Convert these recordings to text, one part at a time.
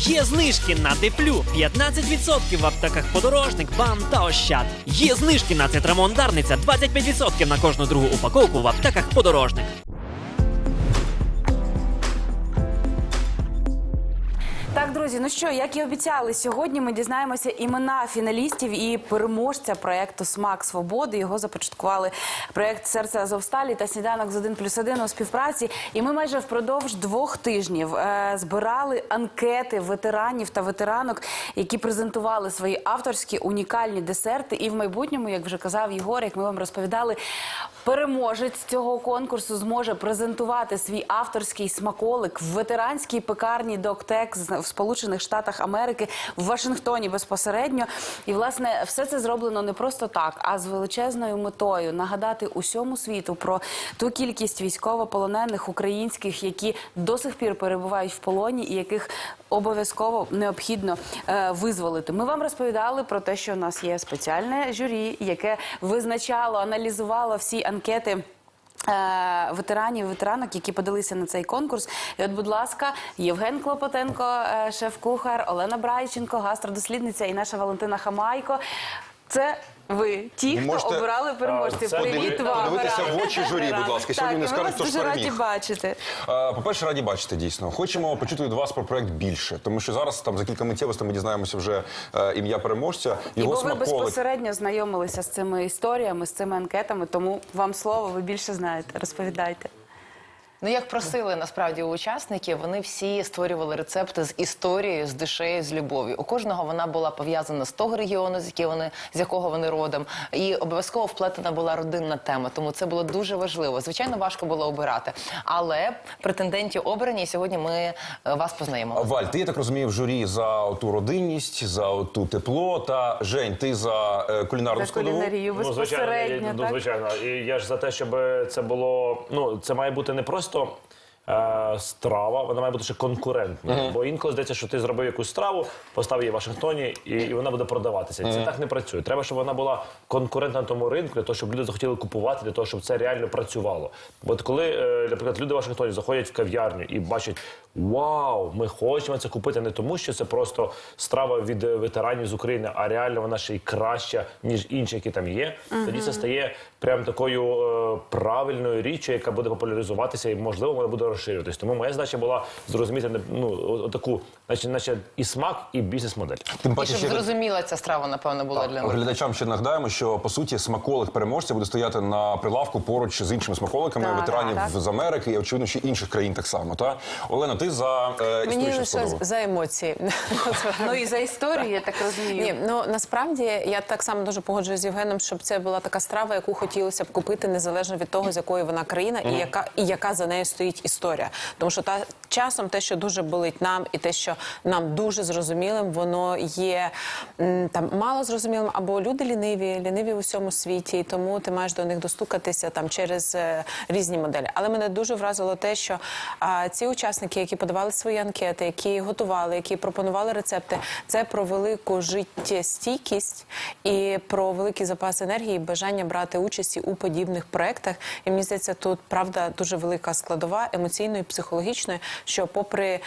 Є знижки на Деплю 15% в аптеках подорожник, бам та ощад. Є знижки на цитрамон Дарниця 25% на кожну другу упаковку в аптеках подорожник. Так, друзі, ну що, як і обіцяли, сьогодні ми дізнаємося імена фіналістів і переможця проекту Смак свободи. Його започаткували проект Серце Азовсталі та сніданок з 1 плюс 1 у співпраці. І ми майже впродовж двох тижнів е, збирали анкети ветеранів та ветеранок, які презентували свої авторські унікальні десерти. І в майбутньому, як вже казав Єгор, як ми вам розповідали, переможець цього конкурсу зможе презентувати свій авторський смаколик в ветеранській пекарні Доктек в Сполучених Штатах Америки в Вашингтоні безпосередньо. І власне все це зроблено не просто так, а з величезною метою нагадати усьому світу про ту кількість військовополонених українських, які до сих пір перебувають в полоні і яких обов'язково необхідно е, визволити. Ми вам розповідали про те, що у нас є спеціальне журі, яке визначало, аналізувало всі анкети. Е, Ветеранів, ветеранок, які подалися на цей конкурс. І от, будь ласка, Євген Клопотенко, е, шеф-кухар, Олена Брайченко, гастродослідниця і наша Валентина Хамайко. Це ви, ті, хто можете, обирали переможців. це Привіт вам. подивитися в очі журі, будь ласка. Сьогодні Так, не скажуть, хто ж дуже раді переміг. бачити. Е, По-перше, раді бачити дійсно. Хочемо почути від вас про проект більше, тому що зараз там за кілька миттєвостей ми дізнаємося вже е, ім'я переможця. І Його бо ви смаколик. безпосередньо знайомилися з цими історіями, з цими анкетами, тому вам слово, ви більше знаєте. Розповідайте. Ну, як просили насправді у учасників, вони всі створювали рецепти з історією, з душею, з любов'ю. У кожного вона була пов'язана з того регіону, з якого вони з якого вони родом, і обов'язково вплетена була родинна тема. Тому це було дуже важливо. Звичайно, важко було обирати, але претендентів обрані. І сьогодні ми е, вас познайомили. Валь, ти я так розумію, в журі за ту родинність, за ту тепло. Та Жень, ти за е, кулінарну За складову. кулінарію Ну, звичайно, безпосередньо. ну, так? звичайно. І я ж за те, щоб це було. Ну, це має бути не просто. oss, da. Страва, вона має бути ще конкурентною. Бо інколи здається, що ти зробив якусь страву, поставив її в Вашингтоні, і, і вона буде продаватися. Це так не працює. Треба, щоб вона була конкурентна на тому ринку, для того, щоб люди захотіли купувати, для того, щоб це реально працювало. Бо от коли, е, наприклад, люди в Вашингтоні заходять в кав'ярню і бачать, вау, ми хочемо це купити не тому, що це просто страва від е, ветеранів з України, а реально вона ще й краща, ніж інші, які там є. Тоді це стає прям такою е, правильною річчю, яка буде популяризуватися і можливо вона буде розширюватись. Тому моя задача була зрозуміти ну, таку, наче, наче і смак, і бізнес-модель. Тим І паче, щоб ще зрозуміла ця страва, напевно, була для них. глядачам ще нагадаємо, що по суті смаколик переможця буде стояти на прилавку поруч з іншими смаколиками Так, ветеранів так. з Америки і очевидно ще інших країн так само. Та Олена, ти за е, Мені лише за емоції. Ну і за історію, я так розумію. Ні, ну насправді я так само дуже погоджуюсь з Євгеном, щоб це була така страва, яку хотілося б купити незалежно від того, з якої вона країна, і яка і яка за нею стоїть історія. Тому що та часом те, що дуже болить нам, і те, що нам дуже зрозумілим, воно є там мало зрозумілим, або люди ліниві, ліниві у всьому світі, і тому ти маєш до них достукатися там через е, різні моделі. Але мене дуже вразило те, що а, ці учасники, які подавали свої анкети, які готували, які пропонували рецепти, це про велику життєстійкість і про великий запас енергії, і бажання брати участі у подібних проектах. І мені здається, тут правда дуже велика складова емоційної, психологічної, що попри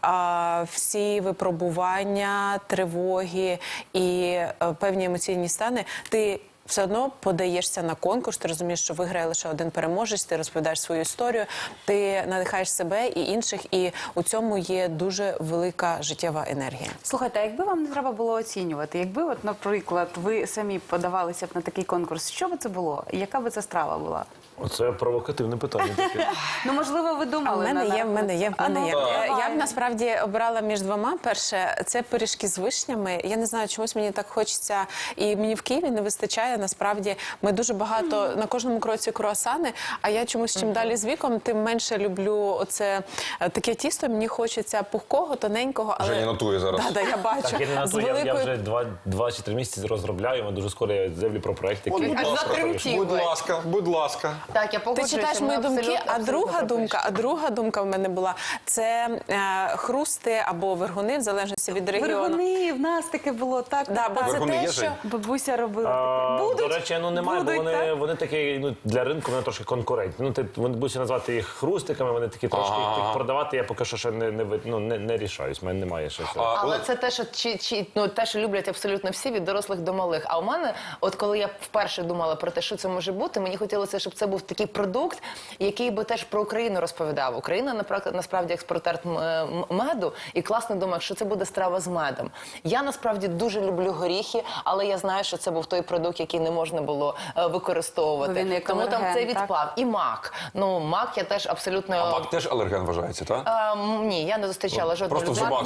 а, всі випробування, тривоги і е, певні емоційні стани, ти все одно подаєшся на конкурс, ти розумієш, що виграє лише один переможець, ти розповідаєш свою історію, ти надихаєш себе і інших, і у цьому є дуже велика життєва енергія. Слухайте, а якби вам не треба було оцінювати, якби, от, наприклад, ви самі подавалися б на такий конкурс, що би це було? Яка би це страва була? Оце провокативне питання. таке. Ну, можливо, ви А думали. в мене на- є, в мене є, в А, мене ну, є. давай. Я б насправді обирала між двома. Перше, це пиріжки з вишнями. Я не знаю, чомусь мені так хочеться, і мені в Києві не вистачає. Насправді, ми дуже багато на кожному кроці круасани. А я чомусь чим далі з віком, тим менше люблю оце е, таке тісто. Мені хочеться пухкого, тоненького, але Женя нотує зараз. Да, да, я бачу Так, я, не на то, я, я вже два, два чи три місяці розробляю. Ми дуже скоро я заявлю про проект, який Аж ласка, затремтів Будь ласка, будь ласка. Так, я Ти погоджуюся. читаєш ми мої думки, абсолютно- а друга абсолютно думка, а друга думка в мене була це е, хрусти або вергуни, в залежності від регіону. Вергуни, в нас таке було так. Да, бо це Вергуни те, що Бабуся робила А, таке. Будуть, До речі, ну немає, будуть, бо вони, так? вони такі ну, для ринку вони трошки конкурентні. Ну, ти вони будуть назвати їх хрустиками, вони такі трошки Ага. їх продавати. Я поки що ще не, не, ви- ну, не, не рішаюсь. У мене немає ще цього. А, Але Олег, це те, що чи, чи ну те, що люблять абсолютно всі від дорослих до малих. А у мене, от коли я вперше думала про те, що це може бути, мені хотілося, щоб це був такий продукт, який би теж про Україну розповідав. Україна, наприклад, насправді експортер меду, і класно думаю, що це буде страва з медом. Я насправді дуже люблю горіхи, але я знаю, що це був той продукт, який не можна було е, використовувати. Він Тому там це так? І мак. Ну мак я теж абсолютно а мак теж алерген вважається, так? А, ні, я не зустрічала жодного Просто в зубах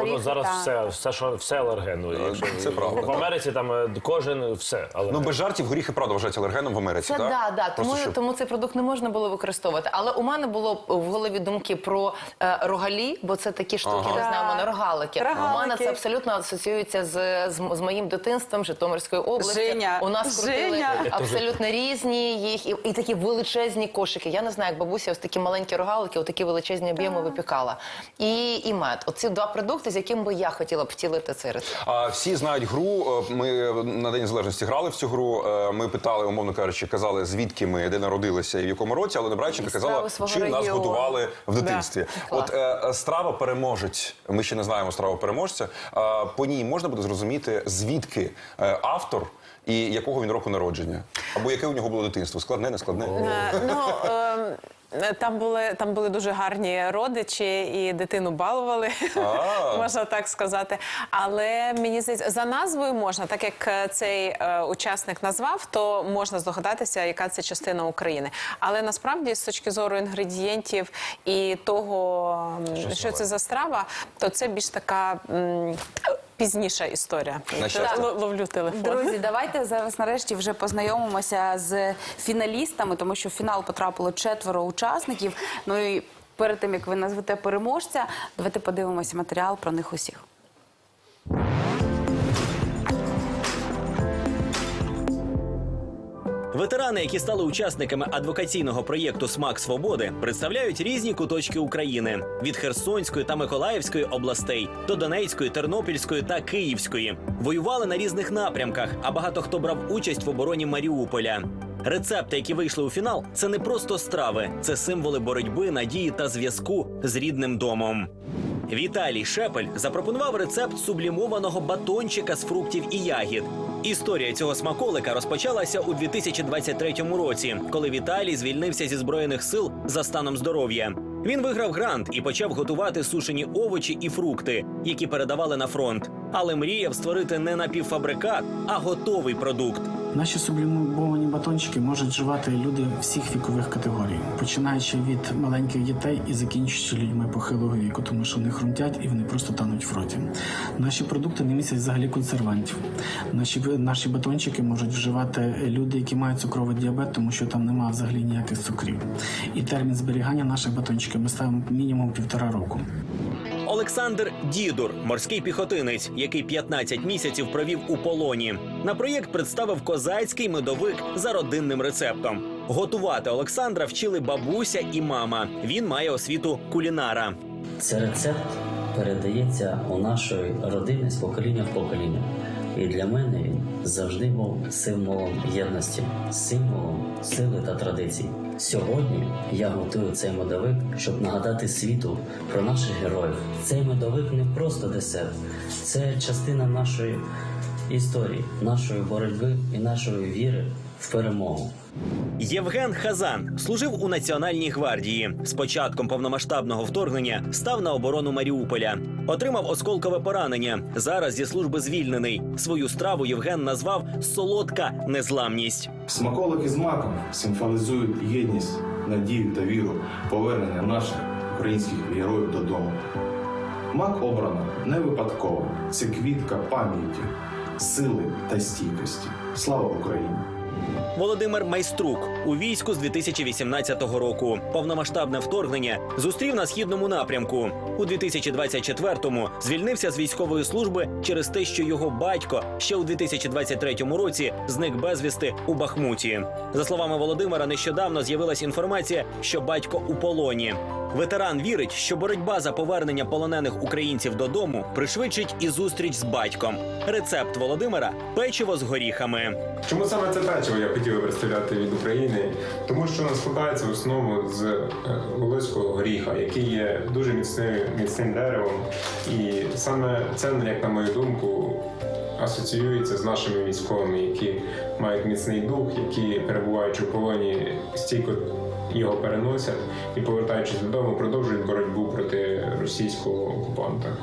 воно зараз все, все, що все алергенно. Якщо це правда, В так. Америці там е, кожен все. Але Ну без жартів горіхи правда вважаються алергеном в Америці, Це так? Да, да. Тому, щоб- тому цей продукт не можна було використовувати. Але у мене було в голові думки про е, рогалі, бо це такі штуки, Ага. не знаю, у мене рогалики. У мене це абсолютно асоціюється з, з, з моїм дитинством Житомирської області. Женя, у нас крутили Женя. абсолютно різні їх і, і такі величезні кошики. Я не знаю, як бабуся ось такі маленькі рогалики, отакі величезні об'єми випікала. І, і мед. Оці два продукти, з яким би я хотіла б втілити цей рецепт. А всі знають гру. е, Ми на День Незалежності грали в цю гру. Е, Ми питали, умовно кажучи, казали, звідки ми, де народилися і в якому році, але Небрайченка І казала, чим нас годували в дитинстві. Да. От е, е, страва переможець. Ми ще не знаємо страву переможця. Е, По ній можна буде зрозуміти, звідки е, автор і якого він року народження, або яке у нього було дитинство. Складне, не складне. Е, Ну, ем, там були, там були дуже гарні родичі і дитину балували, можна так сказати. Але мені здається, за назвою можна, так як е, цей е, учасник назвав, то можна здогадатися, яка це частина України. Але насправді, з точки зору інгредієнтів і того, що це за страва, то це більш така пізніша історія. На щастя. Л- Ловлю телефон. Друзі, давайте зараз нарешті вже познайомимося з фіналістами, тому що в фінал потрапило четверо учасників. Ну і перед тим як ви назвете переможця, давайте подивимося матеріал про них усіх. Ветерани, які стали учасниками адвокаційного проєкту Смак свободи, представляють різні куточки України від Херсонської та Миколаївської областей до Донецької, Тернопільської та Київської. Воювали на різних напрямках, а багато хто брав участь в обороні Маріуполя. Рецепти, які вийшли у фінал, це не просто страви, це символи боротьби, надії та зв'язку з рідним домом. Віталій Шепель запропонував рецепт сублімованого батончика з фруктів і ягід. Історія цього смаколика розпочалася у 2023 році, коли Віталій звільнився зі збройних сил за станом здоров'я. Він виграв грант і почав готувати сушені овочі і фрукти, які передавали на фронт. Але мріяв створити не напівфабрикат, а готовий продукт. Наші сублімовані батончики можуть вживати люди всіх вікових категорій, починаючи від маленьких дітей і закінчуючи людьми похилого віку, тому що вони хрумтять і вони просто тануть в роті. Наші продукти не містять взагалі консервантів. Наші наші батончики можуть вживати люди, які мають цукровий діабет, тому що там немає взагалі ніяких цукрів. І термін зберігання наших батончиків ми ставимо мінімум півтора року. Олександр Дідур, морський піхотинець, який 15 місяців провів у полоні. На проєкт представив козацький медовик за родинним рецептом. Готувати Олександра вчили бабуся і мама. Він має освіту кулінара. Це рецепт передається у нашої родини з покоління в покоління. І для мене завжди був символом єдності, символом сили та традицій. Сьогодні я готую цей медовик, щоб нагадати світу про наших героїв. Цей медовик не просто десерт, це частина нашої історії, нашої боротьби і нашої віри в перемогу. Євген Хазан служив у Національній гвардії. З початком повномасштабного вторгнення став на оборону Маріуполя. Отримав осколкове поранення. Зараз зі служби звільнений. Свою страву Євген назвав солодка незламність. Смаколики з маком символізують єдність, надію та віру повернення наших українських героїв додому. Мак обрано не випадково. Це квітка пам'яті, сили та стійкості. Слава Україні! Володимир Майструк у війську з 2018 року. Повномасштабне вторгнення зустрів на східному напрямку. У 2024-му звільнився з військової служби через те, що його батько ще у 2023 році зник безвісти у Бахмуті. За словами Володимира, нещодавно з'явилась інформація, що батько у полоні. Ветеран вірить, що боротьба за повернення полонених українців додому пришвидшить і зустріч з батьком. Рецепт Володимира печиво з горіхами. Чому саме це печиво я хотів представляти від України? Тому що воно складається в основному з е, волоського горіха, який є дуже міцним, міцним деревом. І саме це, як на мою думку, асоціюється з нашими військовими, які мають міцний дух, які перебуваючи в полоні, стійко його переносять і, повертаючись додому, продовжують боротьбу проти російського окупанта.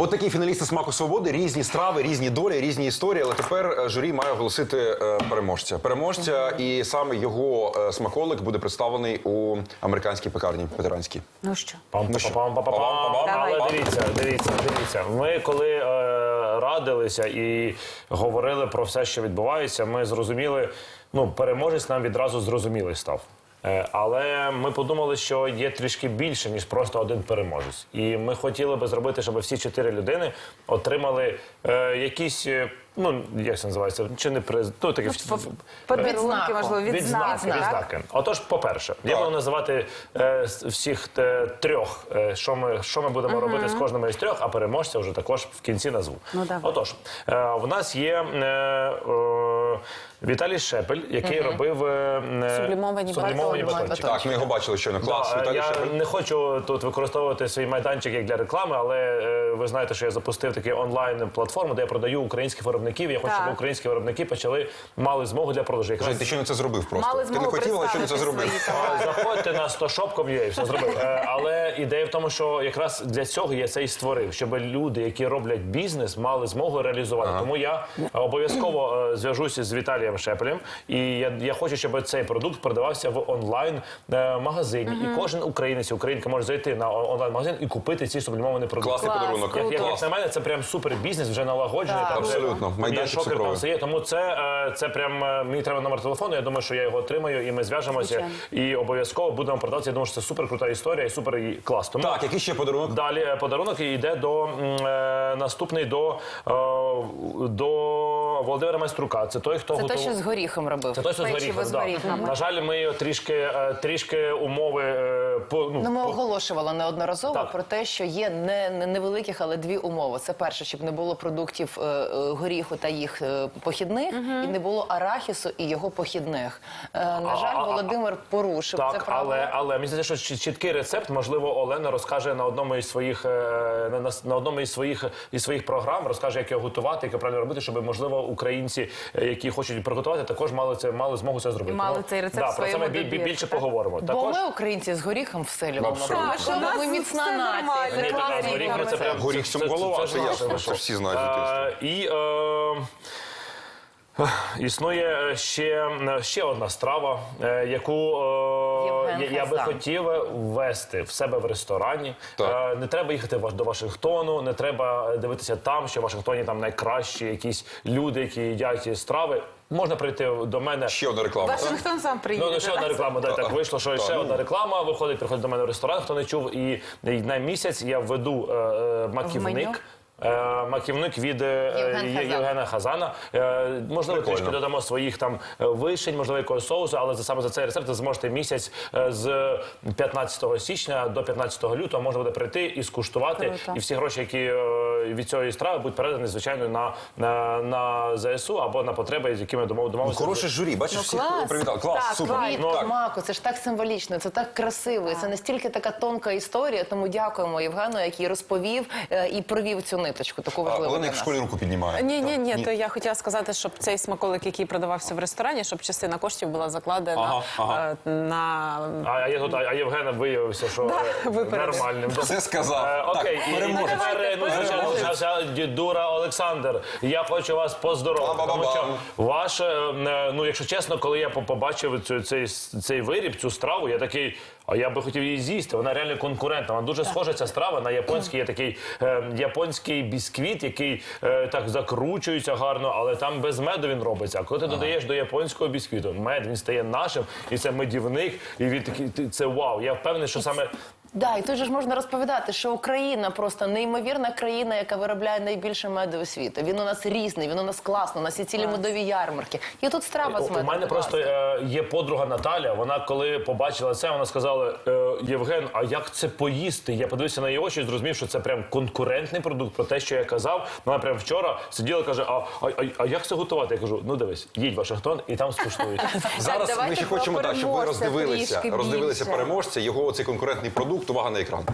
От такі фіналісти смаку свободи, різні страви, різні долі, різні історії. Але тепер е, журі має оголосити е, переможця. Переможця, і саме його е, смаколик буде представлений у американській пекарні ветеранській. Ну що? Ну що? Пам-пам-пам-пам-пам. Пам-пам-пам. Але дивіться, дивіться, дивіться. Ми коли радилися і говорили про все, що відбувається, ми зрозуміли, ну, переможець нам відразу зрозумілий став. Е, Але ми подумали, що є трішки більше, ніж просто один переможець. І ми хотіли би зробити, щоб всі чотири людини отримали е, якісь, е, ну як це називається, чи не приз, ну таке Подарунки, Відзнаку. можливо, відзнаки, Відзнаки, так? відзнаки. Отож, по-перше, я буду називати е, всіх е, трьох, е, що ми, що ми будемо робити з кожним із трьох, а переможця вже також в кінці назву. Ну, давай. Отож, е, в нас є е, е, Віталій Шепель, який робив е, е, Сублімовані сублімовані батончики. батончики. Так, ми його бачили щойно. Клас. Да, Віталій я Шепель. не хочу тут використовувати свій майданчик як для реклами, але е, ви знаєте, що я запустив таку онлайн платформу, де я продаю українських виробників. Я хочу, щоб українські виробники почали мали змогу для продажу. Якраз Жень, ти щойно це зробив просто. Мали ти не хотів, але щойно це зробив. А, Заходьте на 100shop.com.ua і все зробив. Е, Але ідея в тому, що якраз для цього я це і створив, щоб люди, які роблять бізнес, мали змогу реалізувати. Тому я обов'язково е, зв'яжуся з Віталієм Шепелем, і я, я хочу, щоб цей продукт продавався в онлайн е, магазині. І кожен українець, і українка може зайти на онлайн магазин і купити ці сублімований продукт. Класний подарунок. Як, як, як на мене, це прям супер бізнес, вже налагоджений. Так. Там вже- Абсолютно. Там Майданчик шокер, там все є. Тому це, е, це прям е, мені треба номер телефону. Я думаю, що я його отримаю, і ми зв'яжемося і обов'язково будемо продавати. Я думаю, що це супер крута історія і супер клас. Тому Так, який ще подарунок? далі подарунок і йде до е, наступний до, е, до Володимира Майструка. Це той, хто Це готов... той, що з горіхом робив. Це той, що з Печиво горіхом. з да. горіхами. На жаль, ми його трішки, е, трішки умови е, по, Ну, ми по- оголошували неодноразово Так. про те, що є не, не невеликих, але дві умови. Це перше, щоб не було продуктів е, е, горіху та їх е, похідних, і не було арахісу і його похідних. Е, на жаль, а- а- Володимир порушив це Так, правило. але, але мені здається, що чіт- чіткий рецепт, можливо, Олена розкаже на одному із своїх е, на, на, на одному із своїх із своїх програм, розкаже, як його готувати, як його правильно робити, щоб можливо українці, е, які хочуть приготувати, також мали це мали змогу це зробити. І мали Ну, цей рецепт да, про це ми більше так? поговоримо. Бо Також ми українці з горіхом в селі Абсолютно. Так, ми міцна нація. Горіх Це прям Горіх це- це- всі знають. І е, Існує ще, ще одна страва, е, яку е, я, би хотів ввести в себе в ресторані. Е, Не треба їхати до Вашингтону, не треба дивитися там, що в Вашингтоні там найкращі якісь люди, які їдять страви. Можна прийти до мене. Ще одна реклама. так? Вашингтон сам приїде. Ну, ну, ще одна реклама, да, так вийшло, що Так, ще ну. одна реклама виходить, приходить до мене в ресторан, хто не чув, і, на місяць я введу е, е, меню? маківник. Е, Маківник від е, Євген Хазан. Євгена Хазана. Е, можливо, Прикольно. трішки додамо своїх там вишень, можливо, якогось соусу, але за саме за цей рецепт ви зможете місяць з 15 січня до 15 лютого можна буде прийти і скуштувати. Круто. І всі гроші, які від цієї страви будуть передані, звичайно, на, на, на ЗСУ або на потреби, з якими домов Ну, домовилися. Хороше журі, бачиш, Ну, всіх клас. привітали. Клас, Так, супер. клас. Привіт, Ну, Мако, це ж так символічно, це так красиво. і Це настільки така тонка історія. Тому дякуємо Євгену, який розповів е, і провів цю ниточку. Таку А, важливу Олена як в школі руку піднімає. Ні, ні, ні, то я хотіла сказати, щоб цей смаколик, який продавався в ресторані, щоб частина коштів була закладена Ага, ага. е, на А, а, я тут, а Євгена виявився, що е, випередив. нормальним. Все сказав. Е, Так, Окей, і, і переможець. Залишився дідура Олександр. Я хочу вас поздоровити. Тому що ваше, е, ну якщо чесно, коли я побачив цю, цей, цей виріб, цю страву, я такий. А я би хотів її з'їсти. Вона реально конкурентна. Вона дуже схожа ця страва на японський є такий е, японський бісквіт, який е, так закручується гарно, але там без меду він робиться. А коли ти додаєш до японського бісквіту, мед він стає нашим, і це медівник, і він такий це вау. Я впевнений, що саме Да, і тут же ж можна розповідати, що Україна просто неймовірна країна, яка виробляє найбільше меду у світу. Він у нас різний, він у нас класний, у нас є цілі медові ярмарки. І тут страва з У медом. мене просто е, є подруга Наталя. Вона коли побачила це, вона сказала: е, Євген, а як це поїсти? Я подивився на її очі і зрозумів, що це прям конкурентний продукт про те, що я казав. Вона прям вчора сиділа, каже: А, а, а, а як це готувати? Я кажу: ну дивись, їдь в Вашингтон і там скуштують. Зараз давайте ми ще про хочемо так, щоб ви переможця роздивилися, трішки роздивилися більше. переможця, його цей конкурентний продукт. Увага на екран.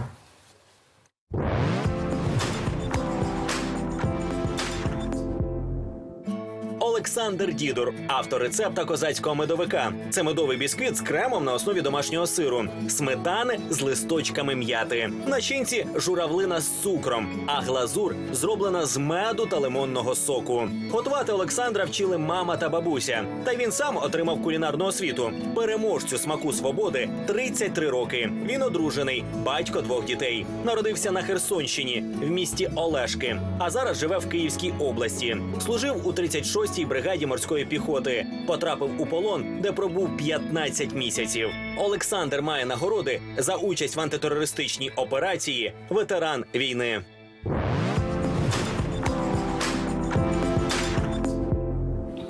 Олександр Дідур, автор рецепта козацького медовика. Це медовий бісквіт з кремом на основі домашнього сиру, сметани з листочками м'яти. Начинці журавлина з цукром, а глазур зроблена з меду та лимонного соку. Готувати Олександра вчили мама та бабуся. Та він сам отримав кулінарну освіту. Переможцю смаку свободи 33 роки. Він одружений, батько двох дітей. Народився на Херсонщині в місті Олешки, а зараз живе в Київській області. Служив у 36-й бригаді морської піхоти. Потрапив у полон, де пробув 15 місяців. Олександр має нагороди за участь в антитерористичній операції. Ветеран війни.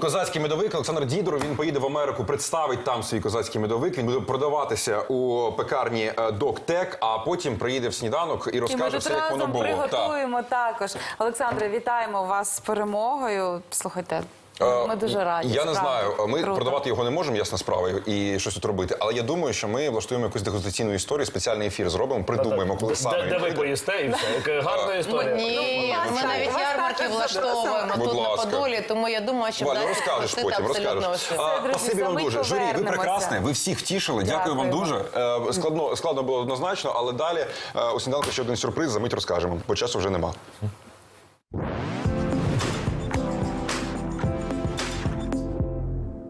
Козацький медовик Олександр Дідор. Він поїде в Америку, представить там свій козацький медовик. Він буде продаватися у пекарні е, Доктек, а потім приїде в сніданок і І ми розкаже все, як воно було. Так. приготуємо також. Олександре, вітаємо вас з перемогою. Слухайте, ми дуже раді. Я не знаю. Ми Круто. продавати його не можемо, ясна справа, і щось тут робити. Але я думаю, що ми влаштуємо якусь дегустаційну історію, спеціальний ефір зробимо, придумаємо, коли Де- саме. Де, де ви поїсте і все. Яка гарна історія. ні, ми навіть ярмарки влаштовуємо Будь тут на. Подолі, тому я думаю, що Валя, розкажеш потім, абсолютно розкажеш. все. А, Все, друзі, Спасибі вам дуже. Журі, ви прекрасне, ви всіх втішили. Дякую вам дуже. Е, Складно, складно було однозначно, але далі е, у сніданку ще один сюрприз. За мить розкажемо, бо часу вже нема.